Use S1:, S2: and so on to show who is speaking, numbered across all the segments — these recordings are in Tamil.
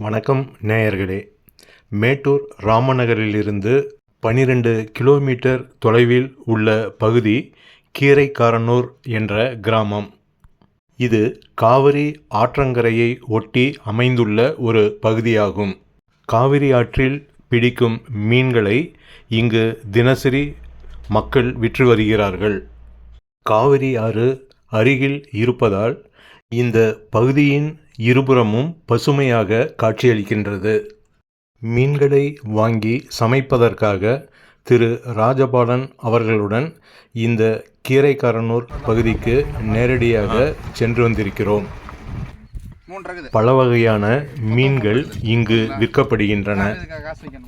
S1: வணக்கம் நேயர்களே. மேட்டூர் ராமநகரிலிருந்து பனிரெண்டு கிலோமீட்டர் தொலைவில் உள்ள பகுதி கீரைக்காரனூர் என்ற கிராமம். இது காவிரி ஆற்றங்கரையை ஒட்டி அமைந்துள்ள ஒரு பகுதியாகும். காவிரி ஆற்றில் பிடிக்கும் மீன்களை இங்கு தினசரி மக்கள் விற்று வருகிறார்கள். காவிரி ஆறு அருகில் இருப்பதால் இந்த பகுதியின் இருபுறமும் பசுமையாக காட்சியளிக்கின்றது. மீன்களை வாங்கி சமைப்பதற்காக திரு ராஜபாலன் அவர்களுடன் இந்த கீரைக்காரனூர் பகுதிக்கு நேரடியாக சென்று வந்திருக்கிறோம். பல வகையான மீன்கள் இங்கு விற்கப்படுகின்றன.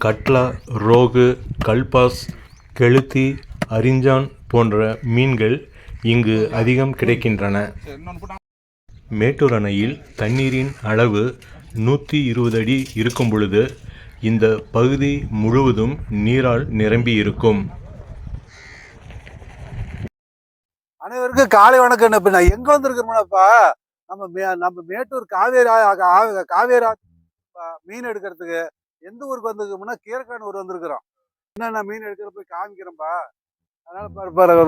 S1: கட்லா ரோகு கல்பாஸ் கெளுத்தி அரிஞ்சான் போன்ற மீன்கள் இங்கு அதிகம் கிடைக்கின்றன. மேட்டூர் அணையில் தண்ணீரின் அளவு நூற்றி இருபது அடி இருக்கும் பொழுது இந்த பகுதி முழுவதும் நீரால் நிரம்பி இருக்கும்
S2: அனைவருக்கும் காலை வணக்கம் இப்போ நான் எங்க வந்திருக்கிறோம்னாப்பா? நம்ம மே- நம்ம மேட்டூர் காவேரி ஆ- காவேரி மீன் எடுக்கிறதுக்கு எந்த ஊருக்கு வந்திருக்கோம்னா கீரக்கானூர் வந்திருக்கிறோம். என்னென்ன மீன் எடுக்கிற போய் காமிக்கிறோம்ப்பா அதனால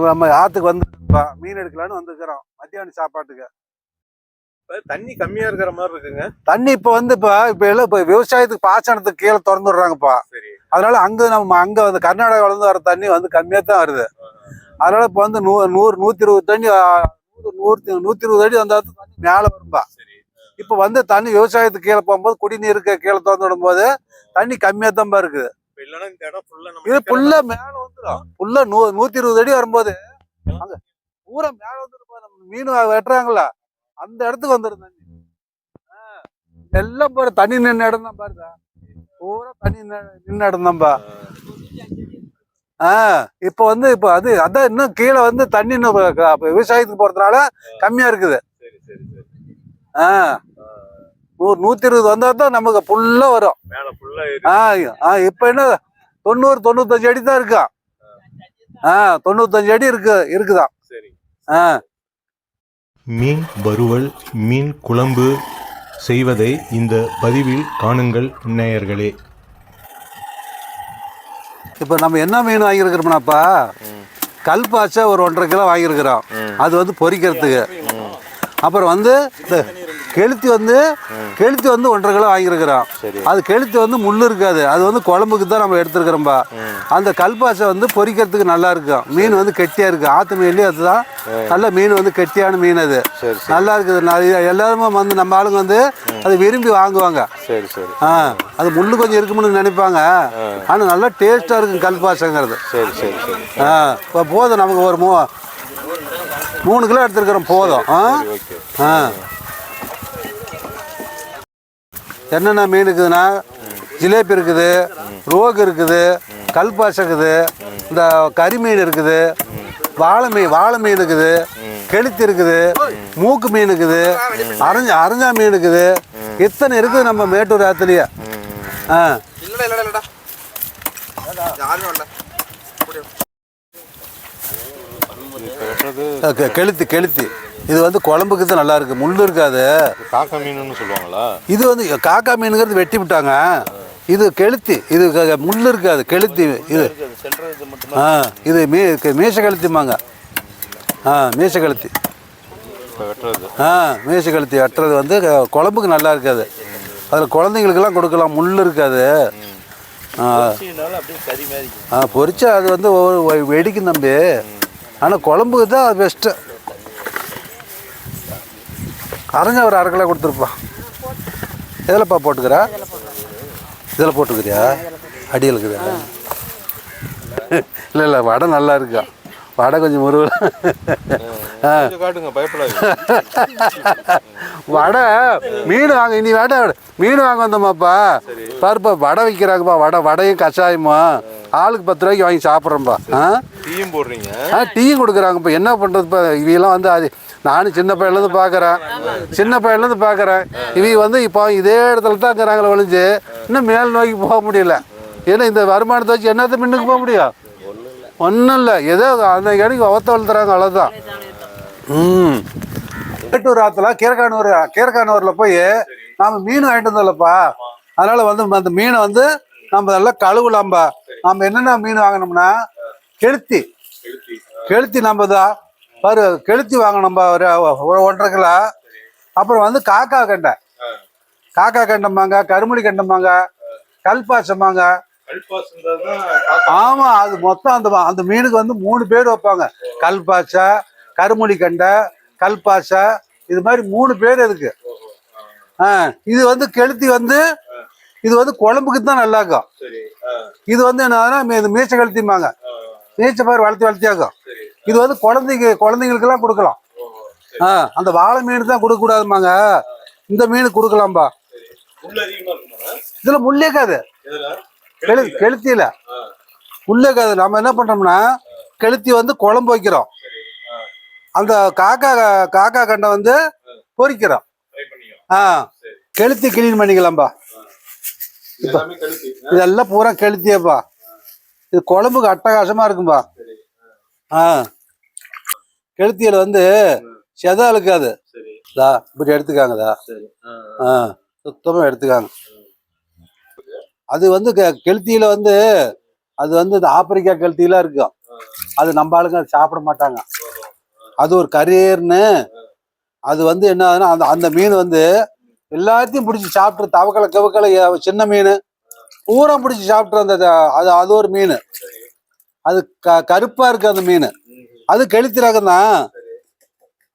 S2: நம்ம ஆற்றுக்கு வந்துருப்பா மீன் எடுக்கலான்னு வந்திருக்கிறோம் மத்தியானம் சாப்பாட்டுக்கு.
S3: தண்ணி கம்மியா இருக்கிற மாதிரி இருக்குங்க.
S2: தண்ணி இப்போ வந்து இப்போ இப்போ எல்லாம் இப்போ விவசாயத்துக்கு பாசனத்துக்கு கீழே திறந்து விடுறாங்கப்பா அதனால அங்க நம்ம அங்க வந்து கர்நாடகாவில இருந்து வர தண்ணி வந்து கம்மியா தான் வருது. அதனால இப்போ வந்து நூ நூறு நூத்தி இருபது தண்ணி நூறு நூறு நூத்தி இருபது அடி வந்தா தண்ணி மேல வரும்பா. இப்போ வந்து தண்ணி விவசாயத்துக்கு கீழே போகும்போது குடிநீருக்கு கீழே திறந்து விடும்போது தண்ணி கம்மியா தான் இருக்குது. இது புல்லா மேல வந்துடும் புல்லா நூ நூத்தி இருபது அடி வரும்போது அங்க பூரா மேல வந்துடும் நம்ம மீன் வெட்டுறாங்களா அந்த இடத்துக்கு வந்துடும் தண்ணி எல்லாம் பாரு தண்ணி நின்ன இடம் தான் பாருங்க பூரா தண்ணி நின்ன இடம் தான்பா. ஆ இப்போ வந்து இப்போ அது அதான் இன்னும் கீழே வந்து தண்ணி விவசாயத்துக்கு போறதுனால கம்மியா இருக்குது.
S3: சரி சரி சரி.
S2: ஆ. நூறு நூத்தி இருபது வந்தா தான் நமக்கு ஃபுல்லா வரும். ஆ ஆ இப்போ என்ன தொண்ணூறு தொண்ணூத்தஞ்சு அடி தான் இருக்கா ஆ. தொண்ணூத்தஞ்சு அடி இருக்கு இருக்குதா
S3: சரி.
S2: ஆ.
S1: மீன் வறுவல் மீன் குழம்பு செய்வதை இந்த பதிவில் காணுங்கள் நேயர்களே.
S2: இப்போ நம்ம என்ன மீன் வாங்கியிருக்கிறோம்னாப்பா? கல்பாச்சை ஒரு ஒன்றரை கிலோ வாங்கியிருக்கிறோம். அது வந்து பொரிக்கிறதுக்கு அப்புறம் வந்து இந்த கெளுத்தி வந்து கெளுத்தி வந்து ஒன்றரை கிலோ வாங்கியிருக்கிறோம் அது கெளுத்தி வந்து முள்ளு இருக்காது. அது வந்து குழம்புக்கு தான் நம்ம எடுத்துருக்கிறோம்பா. அந்த கல்பாச்சை வந்து பொரிக்கிறதுக்கு நல்லா இருக்கும். மீன் வந்து கெட்டியா இருக்கு. ஆத்து மீன்லயும் அதுதான். நல்ல மீன் வந்து கெட்டியான மீன் அது. நல்லா இருக்குது. எல்லாருமே வந்து நம்ம ஆளுங்க வந்து அதை விரும்பி வாங்குவாங்க.
S3: சரி சரி.
S2: ஆ அது முள்ளு கொஞ்சம் இருக்கும்னு நினைப்பாங்க. ஆனால் நல்லா டேஸ்ட்டாக இருக்கும் கல்பாசங்கிறது.
S3: சரி சரி சரி.
S2: ஆ இப்போ போதும் நமக்கு ஒரு மூ மூணு கிலோ எடுத்துருக்குறோம் போதும். ஆ? ஆ. என்னென்ன மீன் இருக்குதுன்னா ஜிலேபி இருக்குது ரோகு இருக்குது கல்பாசம் இருக்குது இந்த கறி மீன் இருக்குது வாழை மீன் வாழை மீன் இருக்குது கெளுத்தி இருக்குது மூக்கு மீன் இருக்குது அரஞ்ச அரைஞ்சா மீன் இருக்குது இத்தனை இருக்குது நம்ம மேட்டூர் ஆத்துலயே. ஆ. கெளுத்தி கெளுத்தி. இது வந்து குழம்புக்கு தான் நல்லா இருக்கு. முள்ளு இருக்காது.
S3: காக்கா மீனுன்னு சொல்லுவாங்களா
S2: இது வந்து காக்கா மீனுங்கிறது வெட்டி விட்டாங்க. இது கெளுத்தி. இது முள்ளு இருக்காது. கெளுத்தி. இது ஆ இது மீ மீச கழுத்திம்பாங்க ஆ மீச கழுத்தி ஆ மீச கழுத்தி வெட்டுறது வந்து குழம்புக்கு நல்லா இருக்காது. அதில் குழந்தைங்களுக்கெல்லாம் கொடுக்கலாம். முள் இருக்காது. ஆ. பொரிச்சா அது வந்து வெடிக்கும் தம்பி. ஆனால் குழம்புக்கு தான் பெஸ்ட்டு அரைஞ்ச ஒரு அரை கிலோ கொடுத்துருப்பா. எதில்ப்பா போட்டுக்கிற? இதில் போட்டுக்கிறியா? அடியில் இருக்குதா இல்லை இல்லை வடை நல்லா இருக்கா? வடை கொஞ்சம் முருகல் வடை மீன் வாங்க இனி வடை மீன் வாங்க வந்தோமாப்பா. பாருப்பா வடை விற்கிறாங்கப்பா. வடை வடையும் கஷாயமா ஆளுக்கு பத்து ரூபாய்க்கு வாங்கி சாப்பிட்றோம்ப்பா ஆ?
S3: டீயும் போடுறீங்க.
S2: ஆ டீயும் கொடுக்குறாங்கப்பா. என்ன பண்ணுறதுப்பா இவையெல்லாம் வந்து அது நானும் சின்ன பையன்லேருந்து பார்க்குறேன். சின்ன பையன்லேருந்து பார்க்குறேன். இவங்க வந்து இப்போ இதே இடத்துல தான் இருக்கிறாங்களே ஒழிஞ்சு இன்னும் மேல் நோக்கி போக முடியல. ஏன்னா இந்த வருமானத்தை வச்சு என்னத்தை மின்னுக்கு போக முடியும்? ஒன்றும் இல்லை. ஏதோ அந்த இடைக்கு ஒத்த வளர்த்துறாங்க அவ்வளோதான் ம். மேட்டூர் ஆற்றுல கீரக்கானூர் கீரக்கானூரில் போய் நாம் மீன் வாங்கிட்டு வந்தோம்லப்பா. அதனால் வந்து அந்த மீனை வந்து நம்ம நல்லா கழுவலாம்பா. நம்ம என்னென்ன மீன் வாங்கினோம்னா கெளுத்தி. கெளுத்தி நம்ம தான் பாரு கெளுத்தி வாங்கினோம்பா ஒரு ஒரு ஒன்றரை கிலோ அப்புறம் வந்து காக்கா கண்டை. காக்கா கண்டம்பாங்க கருமொழி கண்டம்பாங்க கல்பாசம்பாங்க ஆமா அது மொத்தம் அந்த அந்த மீனுக்கு வந்து மூணு பேர் வைப்பாங்க. கல்பாசை கருமொழி கண்டை கல்பாசை இது மாதிரி மூணு பேர் இருக்கு இது வந்து கெளுத்தி வந்து இது வந்து குழம்புக்கு தான் நல்லா இருக்கும் இது வந்து என்னன்னா மீச்ச கழுத்திம்பாங்க மீச்ச பாரு வளர்த்தி வளர்த்தியாக்கும் இது வந்து குழந்தைங்க குழந்தைங்களுக்கெல்லாம் கொடுக்கலாம். ஆ அந்த வாழை மீன் தான் கொடுக்க கூடாதுமாங்க இந்த மீன் கொடுக்கலாம்பா. இதுல முள்ளேக்காது கெளு கெளுத்தியில. முள்ளேக்காது நம்ம என்ன பண்றோம்னா கெளுத்தி வந்து குழம்பு வைக்கிறோம். அந்த காக்கா காக்கா கண்டை வந்து பொரிக்கிறோம் ஆ கெளுத்தி கிளீன் பண்ணிக்கலாம்பா. இதெல்லாம் பூரா கெளுத்தியப்பா. இது குழம்புக்கு அட்டகாசமா இருக்கும்பா. ஆ. கெளுத்தியில வந்து செதை அழுக்காது. தா இப்படி எடுத்துக்காங்கதா ஆ. சுத்தமா எடுத்துக்காங்க. அது வந்து கெளுத்தியில வந்து அது வந்து இந்த ஆப்பிரிக்கா கெளுத்திலாம் இருக்கும். அது நம்ம ஆளுங்க அதை சாப்பிட மாட்டாங்க. அது ஒரு கரியர்னு அது வந்து என்ன ஆகுதுன்னா அந்த அந்த மீன் வந்து எல்லாத்தையும் பிடிச்சி சாப்பிட்டு தவக்கலை கவக்கலை சின்ன மீன் பூரா பிடிச்சி சாப்பிட்டு அந்த அது அது ஒரு மீன். அது க கருப்பா இருக்கு அந்த மீன். அது கெளுத்தி ரகம் தான்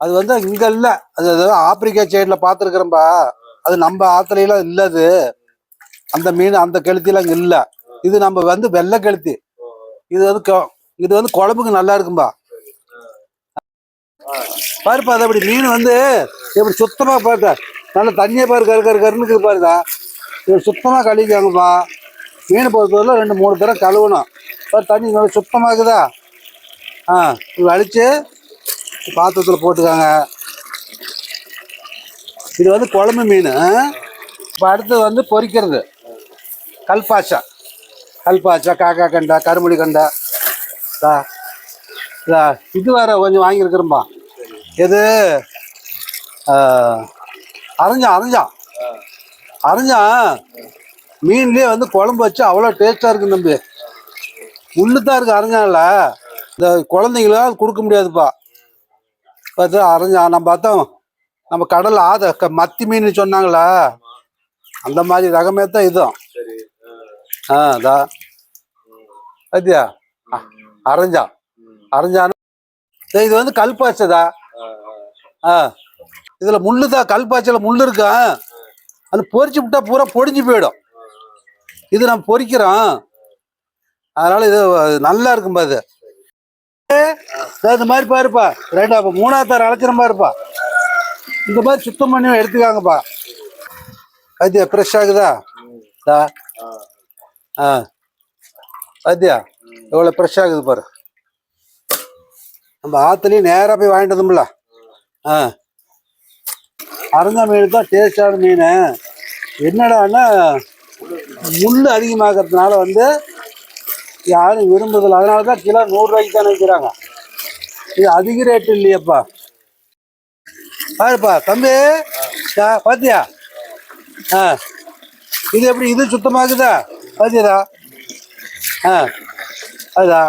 S2: அது வந்து இங்க இல்ல. அது ஆப்பிரிக்கா சைட்ல பாத்துருக்கிறோம்பா அது நம்ம ஆத்துலாம் இல்ல அது அந்த மீன் அந்த கெளுத்திலாம் அங்க இல்ல. இது நம்ம வந்து வெள்ளை கெளுத்தி. இது வந்து கொ- இது வந்து குழம்புக்கு நல்லா இருக்கும்பா. பாருப்பா அது அப்படி மீன் வந்து எப்படி சுத்தமா பாருங்க நல்ல தண்ணியை பாரு கரு கரு கருன்னு இருக்குது பாருதா இது சுத்தமா கழுவிக்காங்கப்பா மீன் பொறுத்தவரை ரெண்டு மூணு தடவை கழுவணும். தண்ணி நல்லா சுத்தமாக இருக்குதா? ஆ இது அழித்து பாத்திரத்தில் போட்டுக்காங்க. இது வந்து குழம்பு மீன். இப்போ அடுத்தது வந்து பொரிக்கிறது கல்பாச்சா. கல்பாச்சா காக்கா கண்டா கருமொழி கண்டா. இதா, இதா, இது வேற கொஞ்சம் வாங்கியிருக்கிறோம்பா எது? அரைஞ்சா அரைஞ்சா. அரைஞ்சா மீன்லேயே வந்து குழம்பு வச்சு அவ்வளோ டேஸ்ட்டாக இருக்கு தம்பி. உள்ளு தான் இருக்கு அரைஞ்சான்ல. இந்த குழந்தைங்களாம் கொடுக்க முடியாதுப்பா. பார்த்து அரைஞ்சான் நம்ம பார்த்தோம் நம்ம கடல்ல ஆத க- மத்தி மீன் சொன்னாங்களா? அந்த மாதிரி ரகமே தான் இதுவும் ஆ. அதா. பாத்தியா? அ- அரைஞ்சா. அரைஞ்சான இது வந்து கல்பாச்சதா? ஆ. இதுல முள்ளுதான் கல்பாச்சல முள்ளு இருக்கா? அது பொரிச்சு விட்டா பூரா பொடிஞ்சு போயிடும். இது நம்ம பொரிக்கிறோம் அதனால இது நல்லா இருக்கும் பாது இந்த மாதிரி பாருப்பா. ரைட்டா மூணாவது தர அழைச்சிரமா பாருப்பா. இந்த மாதிரி சுத்தம் பண்ணி எடுத்துக்காங்கப்பா. பாத்தியா ஃப்ரெஷ் ஆகுதா? தா. ஆ. பாத்தியா எவ்வளோ ஃப்ரெஷ் ஆகுது பாரு. நம்ம ஆற்றுலையும் நேராக போய் வாங்கிட்டு வந்தோம்ல ஆ. அரைஞ்ச மீன் தான் டேஸ்டான மீன். என்னடான்னா முள் அதிகமாகிறதுனால வந்து யாரும் விரும்புதில்லை அதனால தான் கிலோ நூறுரூவாய்க்கு தானே விற்கிறாங்க. இது அதிக ரேட்டு இல்லையப்பா. பாருப்பா தம்பி. ஆ, பாத்தியா? ஆ. இது எப்படி இது சுத்தமாகுதா? பாத்தியதா ஆ. அதுதா.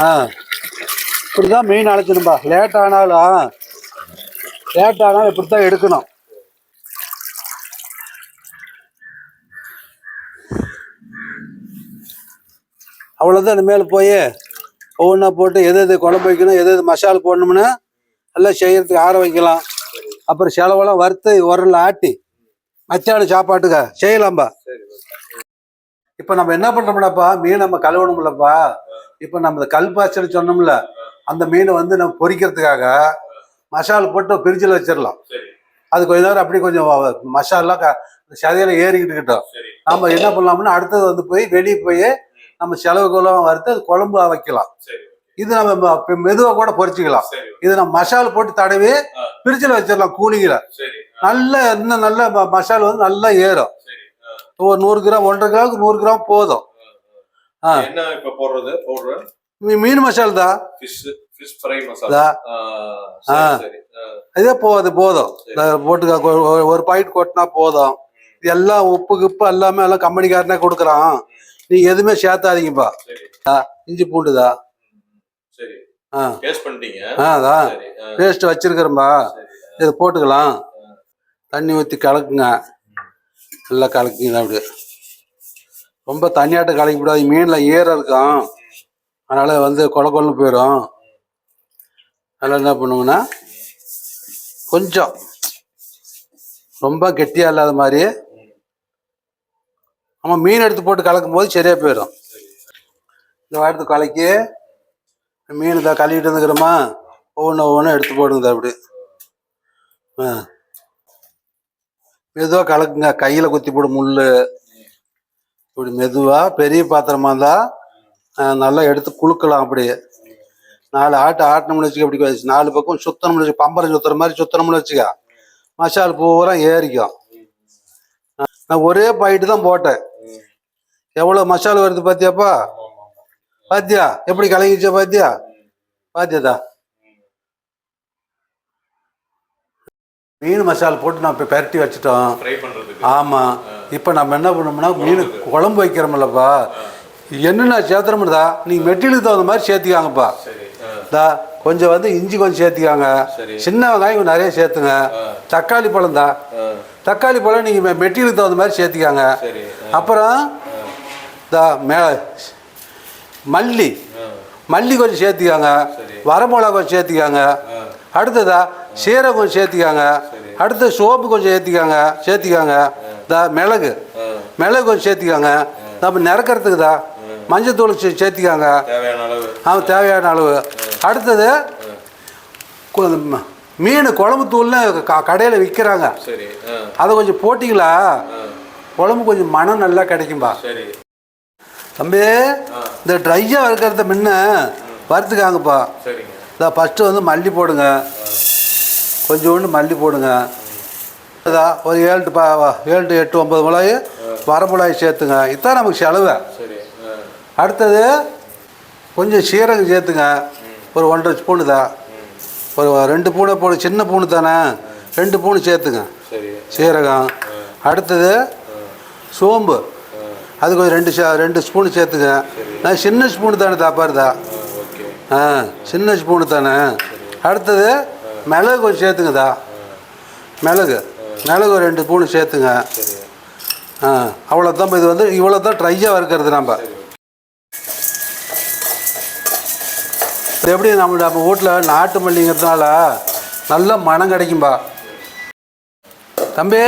S2: ஆ. இப்படிதான் மெயின் அழைச்சணும்பா லேட் ஆனாலும் லேட் ஆனாலும் இப்படி தான் எடுக்கணும். அவ்வளோதான் இனிமேல் போய் ஒவ்வொன்றா போட்டு எது எது குழம்பு வைக்கணும் எது எது மசாலா போடணும்னு எல்லாம் செய்யறதுக்கு ஆற வைக்கலாம். அப்புறம் செலவெல்லாம் வறுத்து உரல்ல ஆட்டி மச்சான சாப்பாட்டுக்க செய்யலாம்பா. இப்போ நம்ம என்ன பண்றோம்லப்பா மீன் நம்ம கழுவணும்லப்பா. இப்போ நம்ம இந்த கல்பாச்சல் சொன்னோம்ல அந்த மீனை வந்து நம்ம பொரிக்கிறதுக்காக மசாலா போட்டு பிரிட்ஜில் வச்சிடலாம். அது கொஞ்ச நேரம் அப்படி கொஞ்சம் மசாலா க- சதையில ஏறிக்கிட்டு இருக்கட்டும். நாம என்ன பண்ணலாம்னா அடுத்தது வந்து போய் வெளியே போய் நம்ம செலவுகளும் வறுத்து அது குழம்பு வைக்கலாம் இது நம்ம மெதுவா கூட பொரிச்சுக்கலாம் இது நம்ம மசாலா போட்டு தடவி பிரிட்ஜில் வச்சிடலாம் கூலிங்கில் நல்ல இன்னும் நல்ல மசாலா வந்து நல்லா ஏறும். ஒரு நூறு கிராம் ஒன்றரை கிராமுக்கு நூறு கிராம் போதும். மீன் மசாலா தான். இதா. இதே போதும். போட்டுக்க ஒரு- பாயிண்ட் கொட்டினா போதும். எல்லாம் உப்பு கிப்பு எல்லாமே எல்லாம் கம்பெனிக்காரனே கொடுக்குறான். நீங்க எதுவுமே சேர்த்தாதீங்கப்பா.
S3: சரி.
S2: இஞ்சி பூண்டுதா? ஆ. ஆ அதான் பேஸ்ட் வச்சிருக்கிறோம்பா
S3: சரி
S2: இதை போட்டுக்கலாம். தண்ணி ஊற்றி கலக்குங்க. நல்லா கலக்குங்க அப்படி. ரொம்ப தண்ணியாட்ட கலக்கி விடாது மீனில் ஈரம் இருக்கும். அதனால் வந்து கொல கொலன்னு போயிடும் அதனால் என்ன பண்ணுங்கன்னா கொஞ்சம். ரொம்ப கெட்டியாக இல்லாத மாதிரி ஆமாம் மீன் எடுத்து போட்டு கலக்கும் போது சரியாக போயிடும். இந்த வாரத்து கலக்கி மீன் இதை கழுவிட்டு வந்துக்கிறோமா? ஒவ்வொன்று ஒவ்வொன்றும் எடுத்து போடுங்க அப்படி. ஆ. மெதுவாக கலக்குங்க. கையில் குத்தி போடு முள் இப்படி மெதுவாக பெரிய பாத்திரமா இருந்தால் நல்லா எடுத்து குழுக்கலாம் அப்படியே. நாலு ஆட்டு ஆட்டணும்னு வச்சுக்க அப்படி வச்சு நாலு பக்கம் சுத்தணும்னு வச்சு பம்பரம் சுத்துற மாதிரி சுத்தணும்னு வச்சுக்க மசால் பூரா ஏறிக்கும். நான் ஒரே பாயிட்டு தான் போட்டேன். எவ்வளோ மசாலா வருது பாத்தியாப்பா? பாத்தியா? எப்படி கலங்கிச்சா பாத்தியா? பாத்தியாதா? மீன் மசாலா போட்டு நான் இப்போ பெரட்டி வச்சுட்டோம். ஆமாம் இப்போ நம்ம என்ன பண்ணோம்னா மீன் குழம்பு வைக்கிறோம்லப்பா. என்னென்ன சேர்த்துறோம்டா நீங்கள் மெட்டீரியலுக்கு தகுந்த மாதிரி சேர்த்திக்காங்கப்பா. தா கொஞ்சம் வந்து இஞ்சி கொஞ்சம் சேர்த்திக்காங்க.
S3: சரி.
S2: சின்ன வெங்காயம் நிறைய சேர்த்துங்க. தக்காளி பழம் தான் தக்காளி பழம் நீங்கள் மெட்டீரியலுக்கு தகுந்த மாதிரி சேர்த்திக்காங்க.
S3: சரி
S2: அப்புறம் தா மே மல்லி. மல்லி கொஞ்சம் சேர்த்திக்காங்க. வரமிளகா கொஞ்சம் சேர்த்திக்காங்க. அடுத்ததா சீரகம் கொஞ்சம் சேர்த்திக்காங்க. அடுத்து சோப்பு கொஞ்சம் ஏற்றிக்காங்க சேர்த்திக்காங்க. தா மிளகு. மிளகு கொஞ்சம் சேர்த்திக்காங்க. நம்ம நிறக்கிறதுக்கு தான் மஞ்சத்தூள் சேர்த்திக்காங்க. அவன் தேவையான அளவு. அடுத்தது மீன் குழம்பு தூள்னு கடையில் விற்கிறாங்க
S3: சரி
S2: அதை கொஞ்சம் போட்டிங்களா? குழம்பு கொஞ்சம் மனம் நல்லா கிடைக்கும்பா.
S3: சரி.
S2: தம்பி இந்த ட்ரையாக இருக்கிறத முன்ன வறுத்துக்காங்கப்பா
S3: சரிங்க.
S2: இந்த ஃபஸ்ட்டு வந்து மல்லி போடுங்க. கொஞ்சோண்டு மல்லி போடுங்க. இதா ஒரு ஏழு பா ஏழு எட்டு ஒம்பது மிளகாய் வர மிளகாய் சேர்த்துங்க. இதுதான் நமக்கு செலவு. அடுத்தது கொஞ்சம் சீரகம் சேர்த்துங்க. ஒரு ஒன்றரை ஸ்பூனு தான் ஒரு ரெண்டு பூனை போடு சின்ன பூனு தானே? ரெண்டு பூனு சேர்த்துங்க.
S3: சரி
S2: சீரகம். அடுத்தது சோம்பு. அது கொஞ்சம் ரெண்டு சே- ரெண்டு ஸ்பூன் சேர்த்துங்க நான் சின்ன ஸ்பூனு தானே தாப்பாருதா ஆ சின்ன ஸ்பூனு தானே. அடுத்தது மிளகு கொஞ்சம் சேர்த்துங்கதா மிளகு. மிளகு ஒரு ரெண்டு ஸ்பூனு சேர்த்துங்க. ஆ அவ்வளோதான் இது வந்து இவ்வளோ தான் ட்ரையாக வறுக்கிறது நம்ம எப்படி நம்ம நம்ம வீட்டில் நாட்டு மல்லிங்கிறதுனால நல்ல மனம் கிடைக்கும்பா தம்பி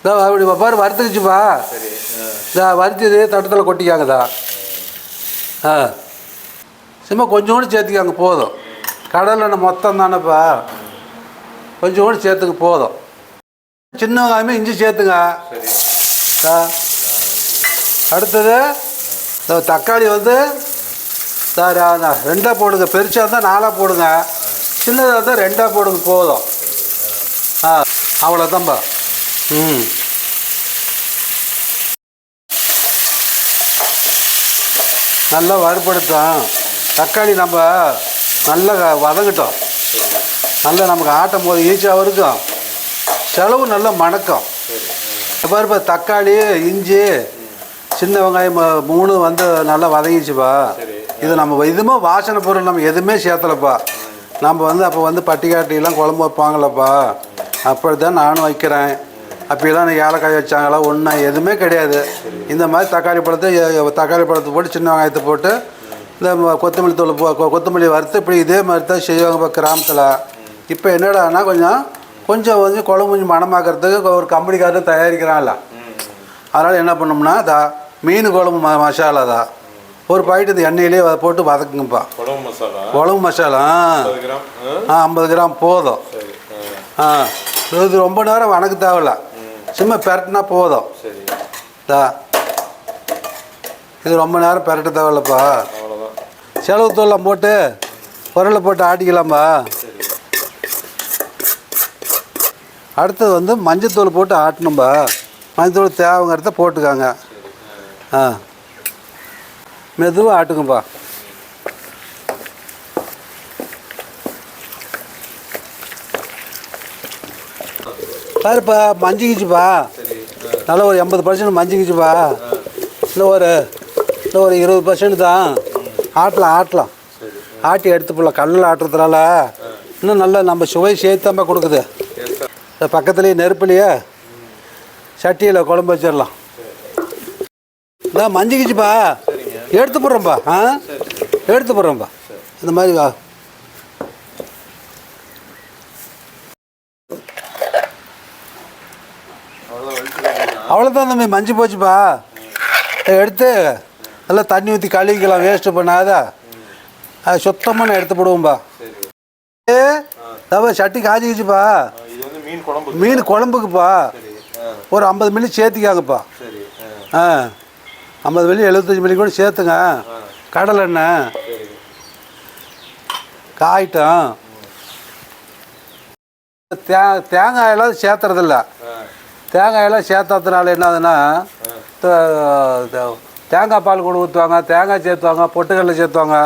S2: இதோ அப்படி பாரு வறுத்துக்குச்சுப்பா.
S3: சரி. ஆ,
S2: இதா தட்டத்தில் கொட்டிக்காங்கதா? ஆ. சும்மா கொஞ்சோண்டு சேர்த்துக்காங்க போதும். கடலில் மொத்தம் தானேப்பா. கொஞ்சோண்டு சேர்த்துக்க போதும். சின்ன வெங்காயமே இஞ்சி சேர்த்துங்க. ஆ. அடுத்தது தக்காளி வந்து சார் ரெண்டாக போடுங்க. பெருசாக இருந்தால் நாலாக போடுங்க. சின்னதாக இருந்தால் ரெண்டாக போடுங்க போதும். ஆ. அவ்வளோதான்ப்பா ம். நல்லா வறுபடுத்தோம் தக்காளி நம்ம நல்லா வதங்கட்டும். நல்லா நமக்கு ஆட்டும் போது ஈஸியாகவும் இருக்கும் செலவு நல்லா மணக்கும். பாருப்பா தக்காளி இஞ்சி சின்ன வெங்காயம் மூணு வந்து நல்லா வதங்கிச்சுப்பா இது நம்ம இதுமே வாசனை பொருள் நம்ம எதுவுமே சேர்த்தலப்பா. நம்ம வந்து அப்போ வந்து பட்டிக்காட்டிலாம் குழம்பு வைப்பாங்களப்பா அப்படி தான் நானும் வைக்கிறேன். அப்போலாம் ஏலக்காய் வச்சாங்களா? ஒன்றும் எதுவுமே கிடையாது. இந்த மாதிரி தக்காளி பழத்தை தக்காளி பழத்தை போட்டு சின்ன வெங்காயத்தை போட்டு இந்த கொத்தமல்லி தூள் கொத்தமல்லி வறுத்து இப்படி இதே மாதிரி தான் செய்வாங்க கிராமத்தில். இப்போ என்னடான்னா கொஞ்சம் கொஞ்சம் வந்து குழம்பு கொஞ்சம் மணமாக்கிறதுக்கு ஒரு கம்பெனிக்காரர் தயாரிக்கிறான்ல. அதனால் என்ன பண்ணோம்னா தா மீன் குழம்பு ம மசாலா தான் ஒரு பாக்கெட் இந்த எண்ணெயிலே போட்டு வதக்குங்கப்பா.
S3: குழம்பு மசாலா?
S2: குழம்பு
S3: ஆ,
S2: ஐம்பது கிராம் போதும்.
S3: ஆ.
S2: இது ரொம்ப நேரம் வணக்க தேவையில்ல சும்மா பெரட்டினா போதும்.
S3: சரி.
S2: தா. இது ரொம்ப நேரம் பெரட்ட தேவையில்லப்பா. செலவு தூள்லாம் போட்டு உரலை போட்டு ஆட்டிக்கலாம்பா. அடுத்தது வந்து மஞ்சத்தூள் போட்டு ஆட்டணும்பா. மஞ்சத்தூள் தேவைங்கிறத போட்டுக்காங்க. ஆ. மெதுவாக ஆட்டுங்கப்பா. பாருப்பா மஞ்சிக்கிச்சுப்பா நல்லா ஒரு எண்பது பர்சன்ட் மஞ்சிக்கிச்சுப்பா இன்னும் ஒரு இன்னும் ஒரு இருபது பர்சன்ட் தான். ஆட்டலாம் ஆட்டலாம். ஆட்டி எடுத்து போடலாம். கல்லில் ஆட்டுறதுனால இன்னும் நல்லா நம்ம சுவை சேர்த்தாம கொடுக்குது. இந்த பக்கத்துலேயே நெருப்புலையே சட்டியில் குழம்பு வச்சிடலாம். இதான் மஞ்சிக்கிச்சுப்பா எடுத்து போடுறோம்ப்பா ஆ? எடுத்து போடுறோம்ப்பா இந்த மாதிரி அவ்வளோதான் தம்பி மஞ்சு போச்சுப்பா. எடுத்து நல்லா தண்ணி ஊற்றி கழுவிக்கலாம் வேஸ்ட்டு பண்ணாத. அது சுத்தமாக நான் எடுத்து போடுவோம்பா. ஏ தப்பா சட்டி காய்ச்சிக்கிச்சுப்பா
S3: மீன்
S2: குழம்புக்குப்பா. ஒரு ஐம்பது மில்லி சேர்த்துக்காங்கப்பா.
S3: ஆ
S2: ஐம்பது மில்லி எழுபத்தஞ்சி மில்லி கூட சேர்த்துங்க. கடலை எண்ணெய். காயிட்டம் தே தேங்காயெல்லாம் சேர்த்துறதில்ல. தேங்காயெல்லாம் சேர்த்தாதனால என்ன ஆகுதுன்னா த- த- தேங்காய் பால் கூட ஊற்றுவாங்க தேங்காய் சேர்த்துவாங்க பொட்டுக்கடலை சேர்த்துவாங்க.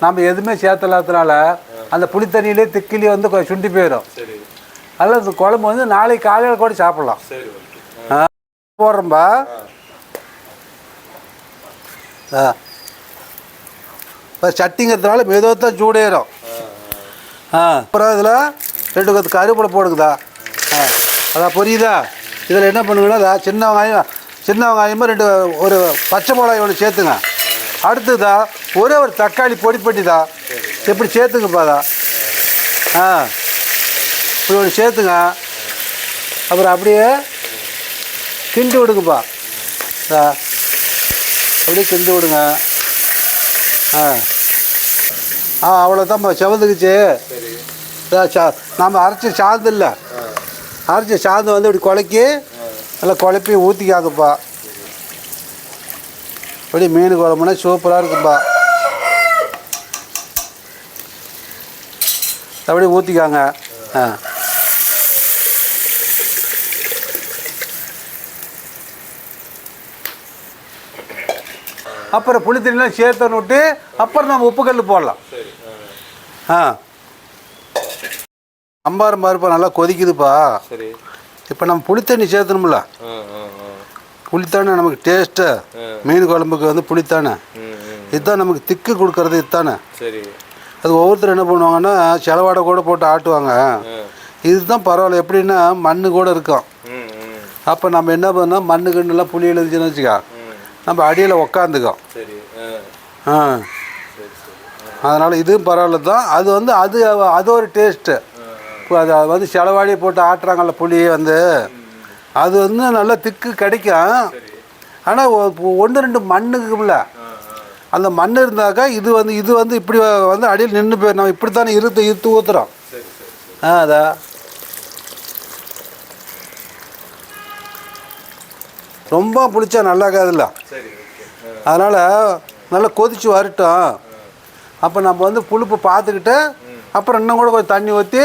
S2: நம்ம எதுவுமே சேர்த்தலாதனால அந்த புளித்தண்ணியிலே திக்கிலே வந்து சுண்டி போயிடும் அதில் இந்த குழம்பு வந்து நாளைக்கு காலையில் கூட சாப்பிட்லாம். போடுறோம்பா. ஆ. இப்போ சட்டிங்கிறதுனால மெதுவாக தான் சூடேறும். ஆ அப்புறம் இதில் ரெண்டு கொத்து கருவேப்பிலை போடுக்குதா? ஆ அதான் புரியுதா? இதில் என்ன பண்ணுங்கன்னா சின்ன வெங்காயம் சின்ன வெங்காயமும் ரெண்டு ஒரு பச்சை மிளகாய் ஒன்று சேர்த்துங்க. அடுத்ததா ஒரே ஒரு தக்காளி பொடி பண்ணிதா. சேர்த்துங்கப்பா சேர்த்துங்கப்பாதா ஆ. இப்படி ஒன்று சேர்த்துங்க. அப்புறம் அப்படியே கிண்டு விடுங்கப்பா. ஆ. அப்படியே கிண்டு விடுங்க. ஆ. ஆ அவ்வளோதான்ப்பா செவந்துக்குச்சு. இதா சா நம்ம அரைச்சி சாந்து இல்லை. அரைச்ச சாந்து வந்து இப்படி குழக்கி நல்லா குழப்பி ஊற்றிக்காங்கப்பா அப்படி மீன் குழம்புனா சூப்பராக இருக்குப்பா. அப்படியே ஊற்றிக்காங்க ஆ. அப்புறம் புளித்தண்ணிலாம் சேர்த்து விட்டு அப்புறம் நம்ம உப்பு கல் போடலாம்
S3: ஆ.
S2: ஆ அம்பாரம் பருப்பா நல்லா கொதிக்குதுப்பா.
S3: சரி.
S2: இப்போ நம்ம புளித்தண்ணி சேர்த்தணும்ல. புளித்தானே நமக்கு டேஸ்ட்டு மீன் குழம்புக்கு வந்து புளித்தானே. இதுதான் நமக்கு திக்கு கொடுக்கறது இதுதானே.
S3: சரி.
S2: அது ஒவ்வொருத்தர் என்ன பண்ணுவாங்கன்னா செலவாடை கூட போட்டு ஆட்டுவாங்க. இதுதான் பரவாயில்ல. எப்படின்னா மண்ணு கூட இருக்கும். அப்போ நம்ம என்ன பண்ணோம் மண்ணு கண்ணுலாம் புளி எழுந்துச்சுன்னு வச்சுக்கோ. நம்ம அடியில் உக்காந்துக்கோம்.
S3: ஆ.
S2: அதனால் இதுவும் பரவாயில்ல தான் அது வந்து அது அது ஒரு டேஸ்ட்டு அது வந்து செலவாடி போட்டு ஆட்டுறாங்கல்ல புளி வந்து. அது வந்து நல்லா திக்கு கிடைக்கும். ஆனால் ஒன்று ரெண்டு மண்ணுக்கும்ல அந்த மண் இருந்தாக்கா இது வந்து இது வந்து இப்படி வந்து அடியில் நின்று போய் நம்ம இப்படி தானே இருத்து இருத்து ஊற்றுறோம் ஆ அதா. ரொம்ப பிடிச்சா நல்லா இருக்காதுல்ல. அதனால் நல்லா கொதிச்சு வரட்டும். அப்போ நம்ம வந்து புழுப்பு பார்த்துக்கிட்டு அப்புறம் இன்னும் கூட கொஞ்சம் தண்ணி ஊற்றி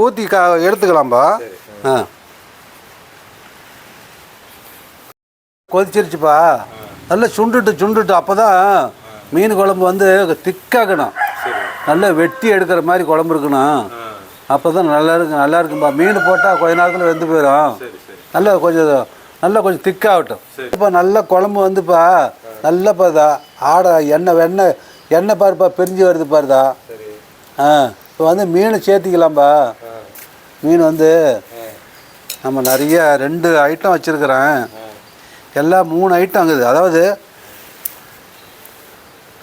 S2: ஊற்றி க எடுத்துக்கலாம்பா. ஆ. கொதிச்சிருச்சுப்பா. நல்லா சுண்டுட்டு சுண்டுட்டு அப்போ தான் மீன் குழம்பு வந்து திக்காக்கணும் நல்லா வெட்டி எடுக்கிற மாதிரி குழம்பு இருக்கணும். அப்போ தான் நல்லா இருக்கு நல்லா இருக்கும்பா. மீன் போட்டால் கொஞ்ச நேரத்தில் வெந்து போயிடும் நல்லா கொஞ்சம் நல்லா கொஞ்சம் திக்காகட்டும் இப்போ நல்ல குழம்பு வந்துப்பா. நல்லா பாருதா ஆடை எண்ணெய் வெண்ணெய் எண்ணெய் பாருப்பா. பிரிஞ்சு வருது பாருதா ஆ. இப்போ வந்து மீன் சேர்த்திக்கலாம்பா. மீன் வந்து நம்ம நிறைய ரெண்டு ஐட்டம் வச்சுருக்கிறேன். எல்லாம் மூணு ஐட்டம் இருக்குது. அதாவது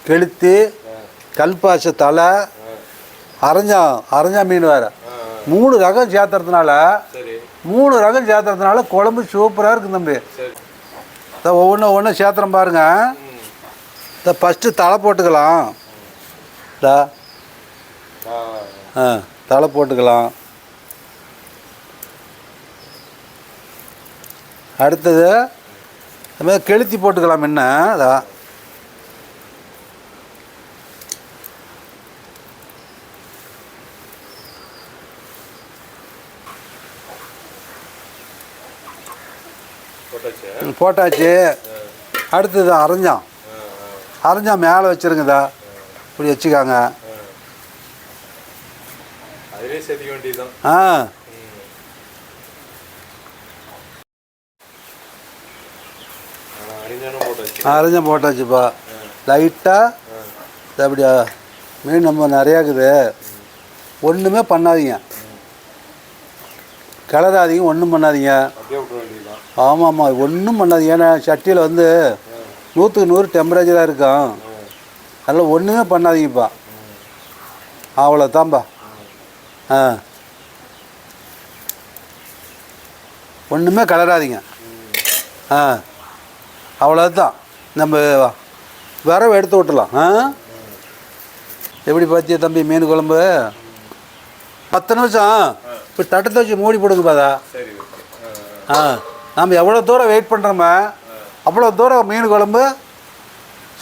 S2: கெளுத்தி கல்பாச தலை அரைஞ்சா அரைஞ்சா மீன் வேறு. மூணு ரகம் சேர்த்துறதுனால
S3: சரி.
S2: மூணு ரகம் சேர்த்துறதுனால குழம்பு சூப்பராக இருக்கும் தம்பி. இந்த ஒவ்வொன்றும் ஒவ்வொன்றும் சேர்த்துறோம் பாருங்க. இந்த ஃபஸ்ட்டு தலை போட்டுக்கலாம். இதா
S3: ஆ
S2: தலை போட்டுக்கலாம். அடுத்தது இந்த மாதிரி கெளுத்தி போட்டுக்கலாம் என்ன அதா
S3: போட்டாச்சு?
S2: அடுத்தது அரைஞ்சான். அரைஞ்சான் மேலே வச்சுருங்கதா இப்படி வச்சுக்காங்க. ஆ. அரைஞ்சம் போட்டாச்சுப்பா லைட்டாக அப்படியா? மீன் நம்ம நிறையா இருக்குது. ஒன்றுமே பண்ணாதீங்க. கிளறாதீங்க ஒன்றும் பண்ணாதீங்க. ஆமாம் ஆமாம் ஒன்றும் பண்ணாதீங்க. ஏன்னா சட்டியில் வந்து நூற்றுக்கு நூறு டெம்பரேச்சராக இருக்கும். அதெல்லாம் ஒன்றுமே பண்ணாதீங்கப்பா. அவ்வளோதான்ப்பா ஆ. ஒன்றுமே கலராதீங்க. ஆ. அவ்வளோதான் நம்ம விரவை எடுத்து விட்டுலாம் ஆ? எப்படி பார்த்தியா தம்பி மீன் குழம்பு? பத்து நிமிஷம். இப்போ தட்டத்தை வச்சு மூடி போடுங்க பாதா. ஆ. நம்ம எவ்வளோ தூரம் வெயிட் பண்ணுறோமோ அவ்வளோ தூரம் மீன் குழம்பு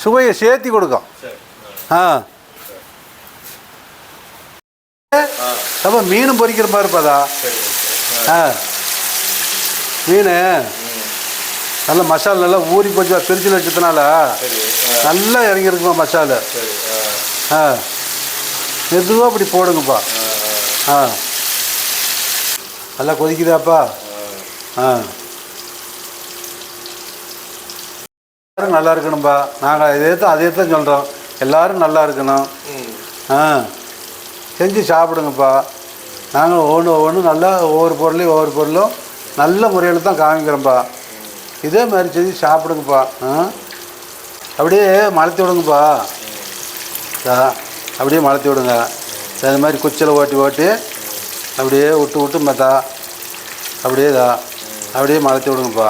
S2: சுவையை சேர்த்தி கொடுக்கும். ஆ. அப்போ மீன் பொரிக்கிற மாதிரி இருப்பாதா? ஆ. மீன். நல்ல மசாலா நல்லா ஊறி போச்சு பிரிட்ஜில் வச்சதுனால நல்லா இறங்கியிருக்குமா மசாலா? ஆ. மெதுவாக இப்படி போடுங்கப்பா. ஆ நல்லா கொதிக்குதாப்பா? ஆ. எல்லாரும் நல்லா இருக்கணும்பா. நாங்கள் இதே தான் அதே தான் சொல்கிறோம் எல்லாரும் நல்லா இருக்கணும். ஆ. செஞ்சு சாப்பிடுங்கப்பா. நாங்கள் ஒவ்வொன்று ஒவ்வொன்றும் நல்லா ஒவ்வொரு பொருளையும் ஒவ்வொரு பொருளும் நல்ல முறையில் தான் காமிக்கிறோம்ப்பா இதே மாதிரி செஞ்சு சாப்பிடுங்கப்பா. ஆ? அப்படியே மலர்த்தி விடுங்கப்பா. ஆ அப்படியே மலர்த்தி விடுங்க. அது மாதிரி குச்சியில் ஓட்டி ஓட்டி அப்படியே விட்டு விட்டு மத்தா அப்படியே இதா அப்படியே மலர்த்தி விடுங்கப்பா.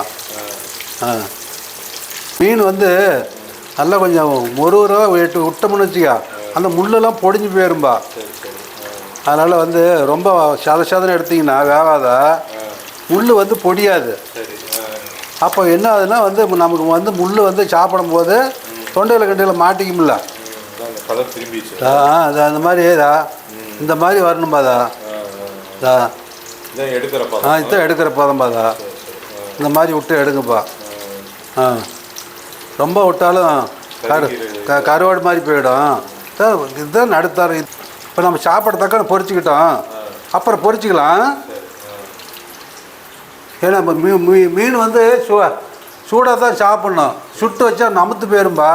S2: ஆ. மீன் வந்து நல்லா கொஞ்சம் மொறுவராக விட்டு விட்டோம்னு வச்சுக்க. அந்த முள்ளெல்லாம் பொடிஞ்சு போயிரும்பா. அதனால் வந்து ரொம்ப சத சதன்னு எடுத்தீங்கன்னா வேவாதா முள் வந்து பொடியாது. அப்போ என்ன ஆகுதுன்னா வந்து நமக்கு வந்து முள் வந்து சாப்பிடும்போது தொண்டையில் கண்டையில் மாட்டிக்கும்ல. ஆ அது அந்த மாதிரி ஏதா இந்த மாதிரி வரணும்பாதா
S3: ஆ.
S2: இதா
S3: எடுக்கிறப்பா
S2: ஆ இதான் எடுக்கிற பதம்பாதா இந்த மாதிரி விட்டு எடுங்கப்பா. ஆ. ரொம்ப விட்டாலும் கரு க கருவாடு மாதிரி போயிடும். இதுதான் நடுத்தாரம். இப்போ நம்ம சாப்பாடு தக்க பொறிச்சிக்கிட்டோம் அப்புறம் பொறிச்சிக்கலாம் ஏன்னா இப்போ மீ மீ- மீன் வந்து சூ சூடாக தான் சாப்பிட்ணும். சுட்டு வச்சா நமுத்து போயிரும்பா.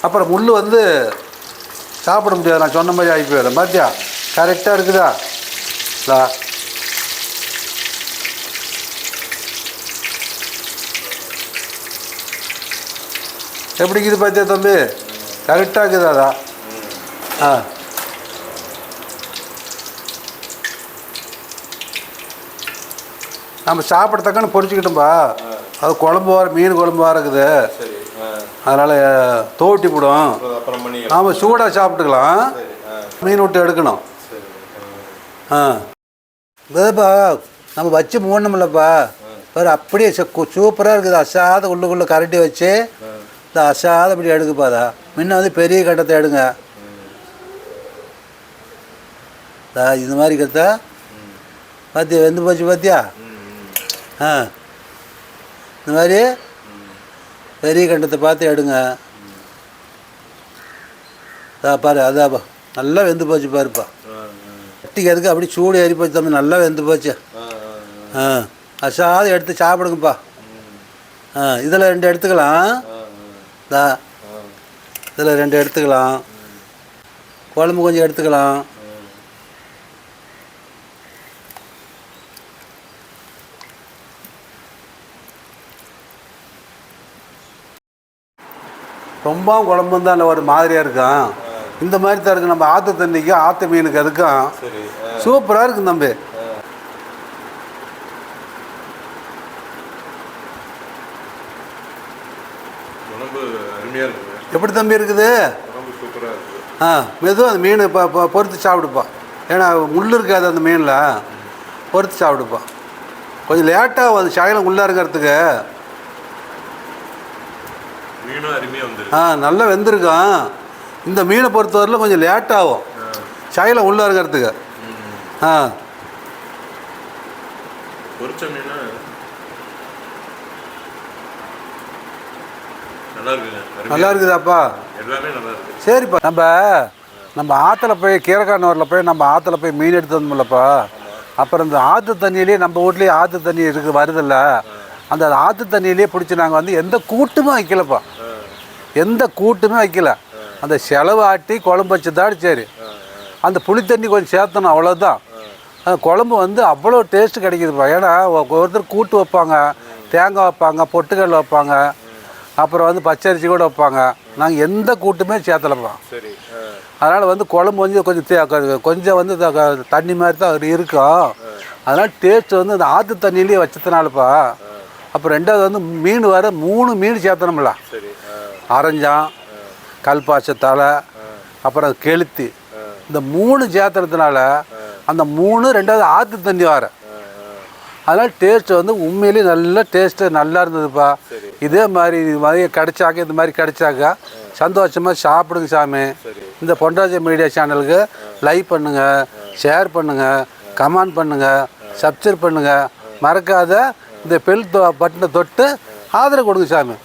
S2: அப்புறம் முள் வந்து சாப்பிட முடியாது. நான் சொன்ன மாதிரி ஆகி போயிடும். பாத்தியா? கரெக்டாக இருக்குதா? லா எப்படி இருக்குது பார்த்தியா தம்பி? கரெக்டாக இருக்குதாதா ஆ. நம்ம சாப்பிட்றதுக்கான பொரிச்சுக்கிட்டோம்பா அது குழம்பு வர மீன் குழம்பு வர இருக்குது. அதனால் தோட்டி போடும். நாம் சூடாக சாப்பிட்டுக்கலாம். மீன் விட்டு எடுக்கணும். ஆ. இதுப்பா நம்ம வச்சு மூடணும்லப்பா பாரு அப்படியே சூப்பராக இருக்குது. அசாத உள்ளுக்குள்ளே கரண்டி வச்சு இந்த அசாத இப்படி எடுக்குப்பாதா முன்ன வந்து பெரிய கட்டத்தை எடுங்க. இந்த மாதிரி கத்தா பார்த்தியா வெந்து போச்சு பார்த்தியா ஆ. இந்த மாதிரி பெரிய கண்டத்தை பார்த்து எடுங்க. பாரு அதாப்பா நல்லா வெந்து போச்சு பாருப்பா. கட்டிக்கு எதுக்கு அப்படி சூடு ஏறி போச்சு தம்பி நல்லா வெந்து போச்சு. ஆ. அசாது எடுத்து சாப்பிடுங்கப்பா. ஆ இதில் ரெண்டு எடுத்துக்கலாம். தா இதில் ரெண்டு எடுத்துக்கலாம். குழம்பு கொஞ்சம் எடுத்துக்கலாம். ரொம்பவும் குழம்பும் தான் ஒரு மாதிரியாக இருக்கும். இந்த மாதிரி தான் இருக்குது நம்ம ஆற்று தண்ணிக்கு ஆற்று மீனுக்கு அதுக்கும் சூப்பராக இருக்கும் தம்பி.
S3: இருக்குது
S2: எப்படி தம்பி இருக்குது?
S3: இருக்குது
S2: ஆ மெதுவாக அந்த மீன் இப்போ பொறுத்து சாப்பிடுப்பா. ஏன்னா முள் இருக்காது அந்த மீனில். பொறுத்து சாப்பிடுப்பா. கொஞ்சம் லேட்டாக அந்த சகையில் உள்ளே இருக்கிறதுக்கு ஆ நல்லா வெந்திருக்கும் இந்த மீனை பொறுத்தவரையில் கொஞ்சம் லேட்டாகும் சகையில் உள்ளே இருக்கிறதுக்கு. ஆ.
S3: நல்லா
S2: இருக்குதாப்பா?
S3: எல்லாமே நல்லா இருக்கு.
S2: சரிப்பா. நம்ம நம்ம ஆற்றுல போய் கீரக்கானூரில் போய் நம்ம ஆற்றுல போய் மீன் எடுத்து வந்தோம்லப்பா. அப்புறம் இந்த ஆற்று தண்ணியிலே நம்ம வீட்லேயே ஆற்று தண்ணி இருக்கு வருதில்ல. அந்த ஆற்று தண்ணியிலே பிடிச்சி நாங்கள் வந்து எந்த கூட்டுமே வைக்கலப்பா. எந்த கூட்டுமே வைக்கல. அந்த செலவு ஆட்டி குழம்பு வச்சதாடி சரி அந்த புளி தண்ணி கொஞ்சம் சேர்த்தணும் அவ்வளோதான் அந்த குழம்பு வந்து அவ்வளோ டேஸ்ட் கிடைக்குதுப்பா ஏன்னா ஒருத்தர் கூட்டு வைப்பாங்க தேங்காய் வைப்பாங்க பொட்டுக்கடலை வைப்பாங்க அப்புறம் வந்து பச்சரிசி கூட வைப்பாங்க. நாங்கள் எந்த கூட்டுமே சேர்த்தலப்பா. அதனால் வந்து குழம்பு வந்து கொஞ்சம் கொஞ்சம் வந்து தண்ணி மாதிரி தான் அது இருக்கும். அதனால் டேஸ்ட் வந்து அந்த ஆற்று தண்ணியிலே வச்சதுனாலப்பா. அப்புறம் ரெண்டாவது வந்து மீன் வர மூணு மீன் சேர்த்தணும்ல. அரஞ்சான் கல்பாச்ச தலை அப்புறம் கெளுத்தி. இந்த மூணு சேர்த்துறதுனால அந்த மூணு ரெண்டாவது ஆற்று தண்ணி வர அதனால் டேஸ்ட் வந்து உண்மையிலேயே நல்ல டேஸ்ட்டு நல்லா இருந்ததுப்பா. இதே மாதிரி இது மாதிரி கிடைச்சாக்க இந்த மாதிரி கிடைச்சாக்க சந்தோஷமாக சாப்பிடுங்க சாமி. இந்த பொன்ராஜ மீடியா சேனலுக்கு லைக் பண்ணுங்கள் ஷேர் பண்ணுங்கள் கமெண்ட் பண்ணுங்கள் சப்ஸ்கிரைப் பண்ணுங்கள் மறக்காத இந்த பெல் பட்டனை தொட்டு ஆதரவு கொடுங்க சாமி.